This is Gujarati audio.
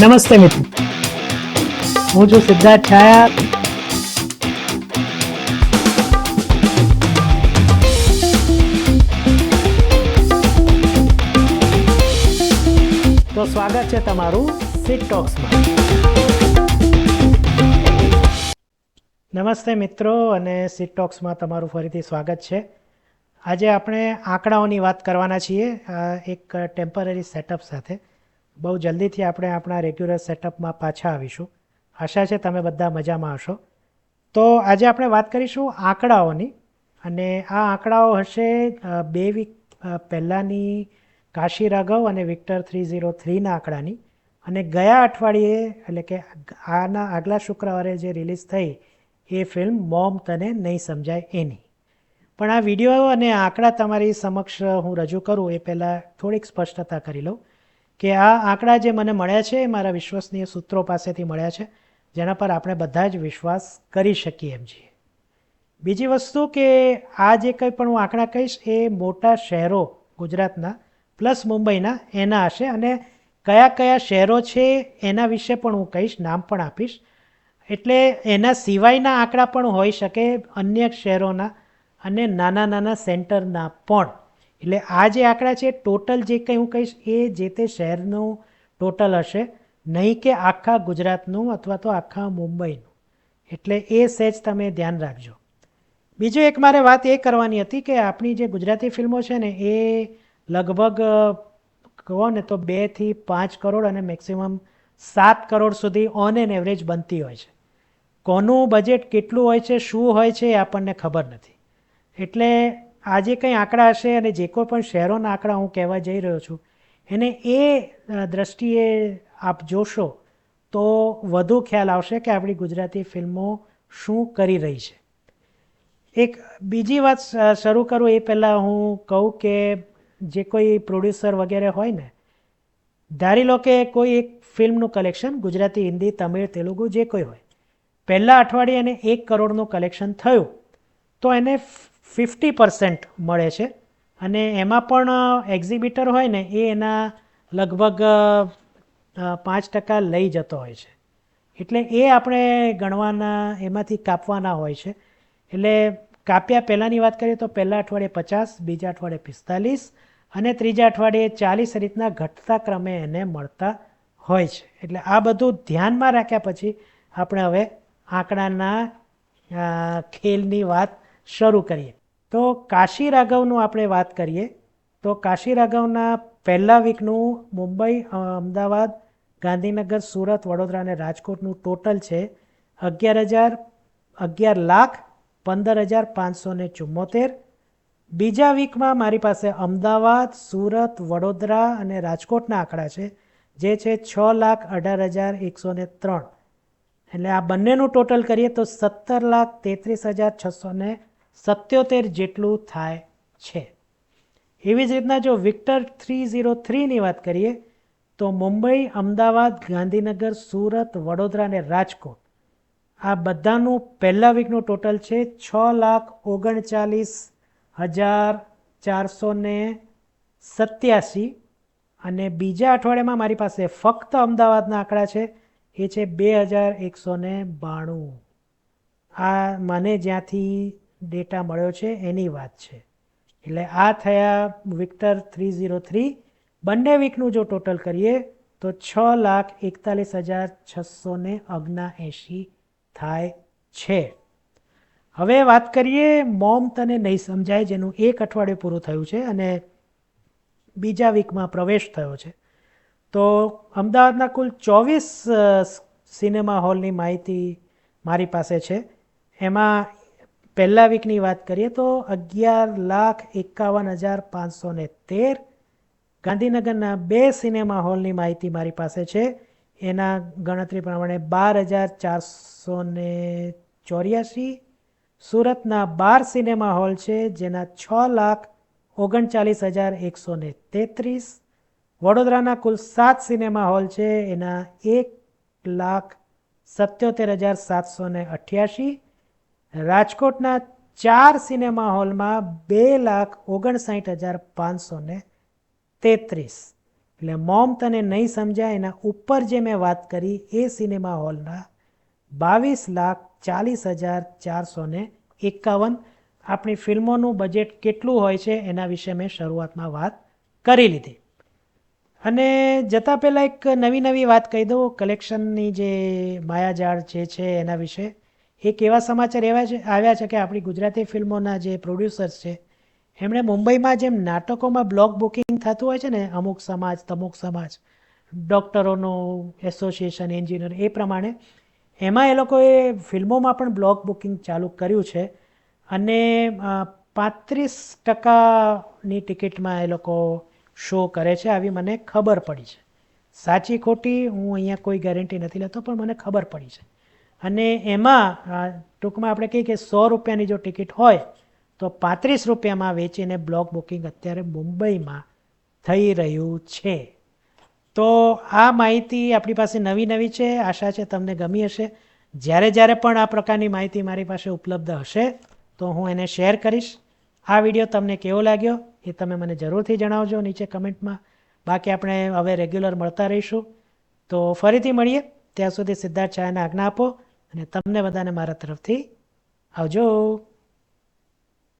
નમસ્તે મિત્રો. હું છું સિદ્ધાર્થ છાયા. તો સ્વાગત છે તમારું સિટ ટોક્સમાં નમસ્તે મિત્રો અને સિટ ટોક્સમાં તમારું ફરીથી સ્વાગત છે. આજે આપણે આંકડાઓની વાત કરવાના છીએ એક ટેમ્પરરી સેટઅપ સાથે. બહુ જલ્દીથી આપણે આપણા રેગ્યુલર સેટઅપમાં પાછા આવીશું. આશા છે તમે બધા મજામાં હશો. તો આજે આપણે વાત કરીશું આંકડાઓની. અને આ આંકડાઓ હશે બે વીક પહેલાંની કાશી રાઘવ અને વિક્ટર થ્રી ઝીરો થ્રીના આંકડાની. અને ગયા અઠવાડિયે, એટલે કે આના આગલા શુક્રવારે જે રિલીઝ થઈ, એ ફિલ્મ મોમ તને નહીં સમજાય એની પણ આ વીડિયો અને આંકડા તમારી સમક્ષ હું રજૂ કરું એ પહેલાં થોડીક સ્પષ્ટતા કરી લઉં. કે આ આંકડા જે મને મળ્યા છે એ મારા વિશ્વસનીય સૂત્રો પાસેથી મળ્યા છે, જેના પર આપણે બધા જ વિશ્વાસ કરી શકીએ એમ છીએ. બીજી વસ્તુ કે આ જે કંઈ પણ હું આંકડા કહીશ એ મોટા શહેરો ગુજરાતના પ્લસ મુંબઈના એના હશે અને કયા કયા શહેરો છે એના વિશે પણ હું કહીશ, નામ પણ આપીશ. એટલે એના સિવાયના આંકડા પણ હોઈ શકે અન્ય શહેરોના અને નાના નાના સેન્ટરના પણ. એટલે આ જે આંકડા છે ટોટલ જે કંઈ હું કહીશ, એ જે તે શહેરનું ટોટલ હશે. નહીં કે આખા ગુજરાતનું અથવા તો આખા મુંબઈનું. એટલે એ સહેજ તમે ધ્યાન રાખજો. બીજું એક મારે વાત એ કરવાની હતી કે આપણી જે ગુજરાતી ફિલ્મો છે ને, એ લગભગ, કહો ને તો બેથી પાંચ કરોડ અને મેક્સિમમ સાત કરોડ સુધી ઓન એન એવરેજ બનતી હોય છે. કોનું બજેટ કેટલું હોય છે, શું હોય છે એ આપણને ખબર નથી. એટલે આ જે કંઈ આંકડા હશે અને જે કોઈ પણ શહેરોના આંકડા હું કહેવા જઈ રહ્યો છું, એને એ દ્રષ્ટિએ આપ જોશો તો વધુ ખ્યાલ આવશે કે આપણી ગુજરાતી ફિલ્મો શું કરી રહી છે. એક બીજી વાત શરૂ કરું એ પહેલાં હું કહું કે જે કોઈ પ્રોડ્યુસર વગેરે હોય ને, ધારી લો કે કોઈ એક ફિલ્મનું કલેક્શન ગુજરાતી, હિન્દી, તમિળ, તેલુગુ જે કોઈ હોય, પહેલાં અઠવાડિયે એને એક કરોડનું કલેક્શન થયું, તો એને ફિફ્ટી પર્સન્ટ મળે છે. અને એમાં પણ એક્ઝિબિટર હોય ને, એ એના લગભગ પાંચ ટકા લઈ જતો હોય છે. એટલે એ આપણે ગણવાના, એમાંથી કાપવાના હોય છે. એટલે કાપ્યા પહેલાંની વાત કરીએ તો પહેલાં અઠવાડિયે પચાસ, બીજા અઠવાડિયે પિસ્તાલીસ અને ત્રીજા અઠવાડિયે ચાલીસ રીતના ઘટતા ક્રમે એને મળતા હોય છે. એટલે આ બધું ધ્યાનમાં રાખ્યા પછી આપણે હવે આંકડાના ખેલની વાત શરૂ કરીએ. તો કાશી રાઘવનું આપણે વાત કરીએ. તો કાશી રાઘવના પહેલા વીકનું મુંબઈ અમદાવાદ, ગાંધીનગર, સુરત, વડોદરા અને રાજકોટનું ટોટલ છે અગિયાર હજાર અગિયાર લાખ પંદર હજાર પાંચસો ને ચુમ્મોતેર. બીજા વીકમાં મારી પાસે અમદાવાદ, સુરત, વડોદરા અને રાજકોટના આંકડા છે, જે છે છ લાખ અઢાર હજાર એકસો ને ત્રણ. એટલે આ બંનેનું ટોટલ કરીએ તો સત્તર લાખ તેત્રીસ હજાર છસો ને સત્યોતેર જેટલું થાય છે. એવી જ રીતના જો વિક્ટર થ્રી ઝીરો થ્રીની વાત કરીએ, તો મુંબઈ, અમદાવાદ, ગાંધીનગર, સુરત, વડોદરા અને રાજકોટ આ બધાનું પહેલા વીકનું ટોટલ છે છ લાખ ઓગણચાલીસ હજાર ચારસો ને સત્યાસી અને બીજા અઠવાડિયામાં મારી પાસે ફક્ત અમદાવાદના આંકડા છે, એ છે બે હજાર એકસો ને બાણું. આ મને જ્યાંથી ડેટા મળ્યો છે, એની વાત છે. એટલે આ થયા વિક્ટર થ્રી ઝીરો થ્રી. બંને વીકનું જો ટોટલ કરીએ, તો છ લાખ એકતાલીસ હજાર છસો ને એંશી થાય છે. હવે વાત કરીએ મોમ તને નહીં સમજાય, જેનું એક અઠવાડિયું પૂરું થયું છે અને બીજા વીકમાં પ્રવેશ થયો છે. તો અમદાવાદના કુલ ચોવીસ સિનેમા હોલની માહિતી મારી પાસે છે. એમાં પહેલા વીકની વાત કરીએ તો અગિયાર લાખ એકાવન હજાર પાંચસો ને તેર ગાંધીનગરના બે સિનેમા હોલની માહિતી મારી પાસે છે. એના ગણતરી પ્રમાણે બાર હજાર ચારસો ને ચોર્યાસી સુરતના બાર સિનેમા હોલ છે, જેના છ લાખ ઓગણચાલીસ હજાર એકસો ને તેત્રીસ વડોદરાના કુલ સાત સિનેમા હોલ છે, એના એક લાખ સત્યોતેર હજાર સાતસો ને અઠ્યાસી રાજકોટના ચાર સિનેમા હોલમાં બે લાખ ઓગણસાઠ હજાર પાંચસો ને તેત્રીસ. એટલે મોમ તને નહીં સમજાય, એના ઉપર જે મેં વાત કરી, એ સિનેમા હોલના બાવીસ લાખ ચાલીસ હજાર ચારસો ને એકાવન. આપણી ફિલ્મોનું બજેટ કેટલું હોય છે, એના વિશે મેં શરૂઆતમાં વાત કરી લીધી. અને જતાં પહેલાં એક નવી નવી વાત કહી દઉં, કલેક્શનની જે માયાજાળ જે છે, એના વિશે. એક એવા સમાચાર એવા છે, આવ્યા છે કે આપણી ગુજરાતી ફિલ્મોના જે પ્રોડ્યુસર્સ છે, એમણે મુંબઈમાં જેમ નાટકોમાં બ્લોક બુકિંગ થતું હોય છે ને, અમુક સમાજ, તમુક સમાજ ડૉક્ટરોનું એસોસિએશન એન્જિનિયર એ પ્રમાણે, એમાં એ લોકોએ ફિલ્મોમાં પણ બ્લોક બુકિંગ ચાલુ કર્યું છે અને પાંત્રીસ ટકાની ટિકિટમાં એ લોકો શો કરે છે આવી મને ખબર પડી છે. સાચી ખોટી હું અહીંયા કોઈ ગેરંટી નથી લેતો, પણ મને ખબર પડી છે. અને એમાં ટૂંકમાં આપણે કહીએ કે સો રૂપિયાની જો ટિકિટ હોય, તો પાંત્રીસ રૂપિયામાં વેચીને બ્લોક બુકિંગ અત્યારે મુંબઈમાં થઈ રહ્યું છે. તો આ માહિતી આપણી પાસે નવી નવી છે, આશા છે તમને ગમી હશે. જ્યારે જ્યારે પણ આ પ્રકારની માહિતી મારી પાસે ઉપલબ્ધ હશે, તો હું એને શેર કરીશ. આ વીડિયો તમને કેવો લાગ્યો એ તમે મને જરૂરથી જણાવજો નીચે કમેન્ટમાં. બાકી આપણે હવે રેગ્યુલર મળતા રહીશું. તો ફરીથી મળીએ. ત્યાં સુધી સિદ્ધાર્થ ચાયને આજ્ઞા આપો. અને તમને બધાને મારા તરફથી આવજો.